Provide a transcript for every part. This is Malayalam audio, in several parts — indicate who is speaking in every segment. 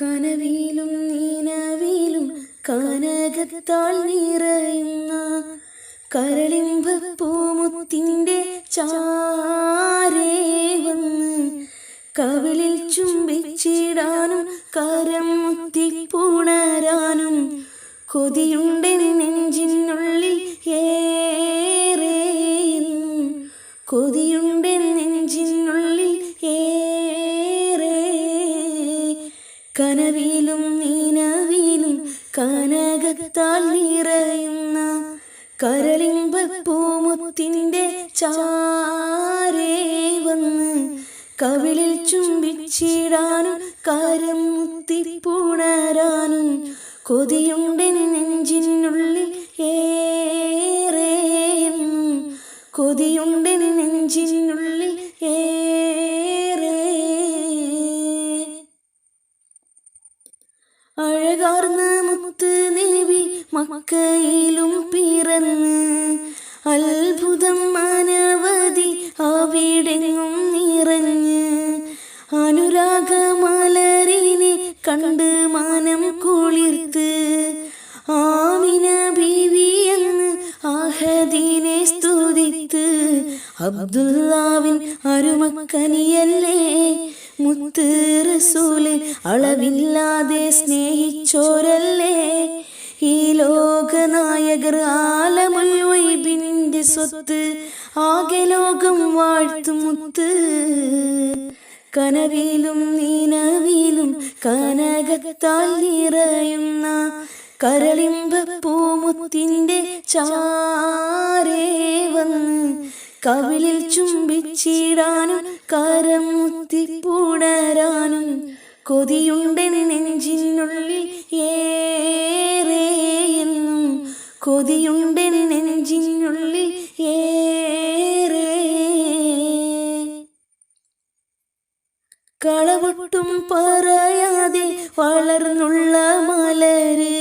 Speaker 1: കനവിലും നീനവിലും കനകത്താൽ നിറയുന്ന കരളിമ്പൂമുത്തിന്റെ ചാരേ വന്ന് കവിളിൽ ചുംബിച്ചിടാനും കരം മുത്തിപ്പുണരാനും കൊതിയുണ്ട് നെഞ്ചിനുള്ളിൽ ഏറെ എന്നും കനവിലും നീനവിലും കനകത്താൽ നിറയുന്ന കരളിമ്പൂമുത്തിന്റെ ചാരേ വന്ന് കവിളിൽ ചുംബിച്ചിടാനും കരം മുത്തിപ്പുണരാനും കൊതിയുണ്ട് നെഞ്ചിനുള്ളിൽ ഏറെ കൊതിയുണ്ട് നെഞ്ചിനുള്ളിൽ ഏറെ മക്കയിലും പിറന്ന് അത്ഭുതം അനവധി അവിടെങ്ങും നിറഞ്ഞ് അനുരാഗമലരിനെ കണ്ട് മാനം കുളിർത്ത് ആമിന ബീവി എന്ന് ആഹദീനെ സ്തുതിത്ത് അബ്ദുല്ലാവിൻ അരുമക്കനിയല്ലേ മുത്ത് റസൂൽ അളവില്ലാതെ സ്നേഹിച്ചോരല്ലേ ഈ ലോകനായകർ ആലമുൽ വൈബിന്റെ സ്വത്ത് ആകെ ലോകം വാഴ്ത്തുമുത്ത് കനവിലും നീനവിലും കനകത്താൽ നിറയുന്ന കരളിമ്പ പൂമുത്തിന്റെ ചാരേ വന്ന് കവിളിൽ ചുംബിച്ചിടാനും കരം മുത്തിപ്പുണരാനും കൊതിയുണ്ടെൻ നെഞ്ചിനുള്ളിൽ ഏറെ കൊതിയുണ്ടെൻ നെഞ്ചിനുള്ളിൽ ഏറെ. കളവട്ടും പറയാതെ വളർന്നുള്ള മലര്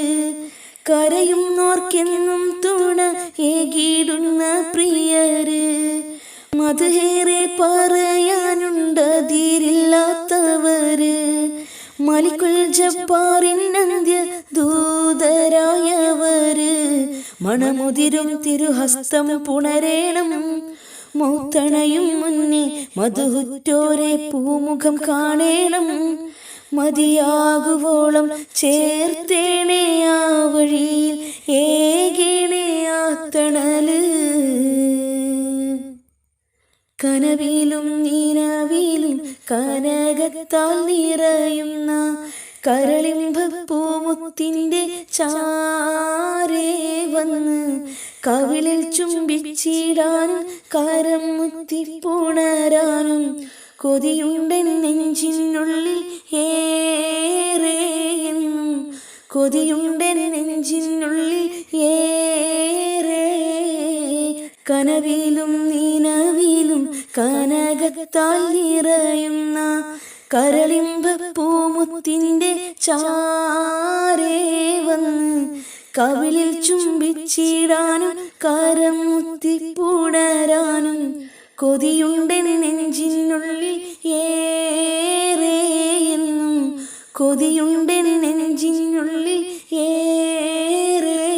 Speaker 1: കരയും നോർക്കെന്നും തുണ ഏകിടുന്ന പ്രിയര്. മധുഹേറെ പറയാനുണ്ടതിരില്ലാത്തവര് മലിക്കുൽ ജപ്പാറിൻ അന്ത്യ മണമുതിരും തിരുഹസ്തം പുണരേണം. മൗത്തണയും മുന്നേ മധുഹുറ്റോരെ പൂമുഖം കാണേണം. മതിയാകുവോളം ചേർത്തേണേ ആ വഴിയിൽ ഏകേണേ കനവിലും നീനവിലും കനകത്താൽ നിറയുന്ന കരളിമ്പ പൂമുത്തിന്റെ ചാരേ വന്ന് കവിളിൽ ചുംബിച്ചിടാനും കരം മുത്തിപ്പുണരാനും കൊതിയുണ്ടൻ നെഞ്ചിനുള്ളിൽ ഏറെ എന്നും കൊതിയുണ്ടൻ നെഞ്ചിനുള്ളിൽ ഏറെ കനവിലും നീനവിലും കനകത്താൽ നിറയുന്ന കരളിമ്പ പൂമുത്തിന്റെ ചാരേ വന്ന് കവിളിൽ ചുംബിച്ചിടാനും കരം മുത്തിപ്പുണരാനും കൊതിയുണ്ടെൻ നെഞ്ചിനുള്ളിൽ ഏറെ എന്നും കൊതിയുണ്ടെൻ നെഞ്ചിനുള്ളിൽ ഏറെ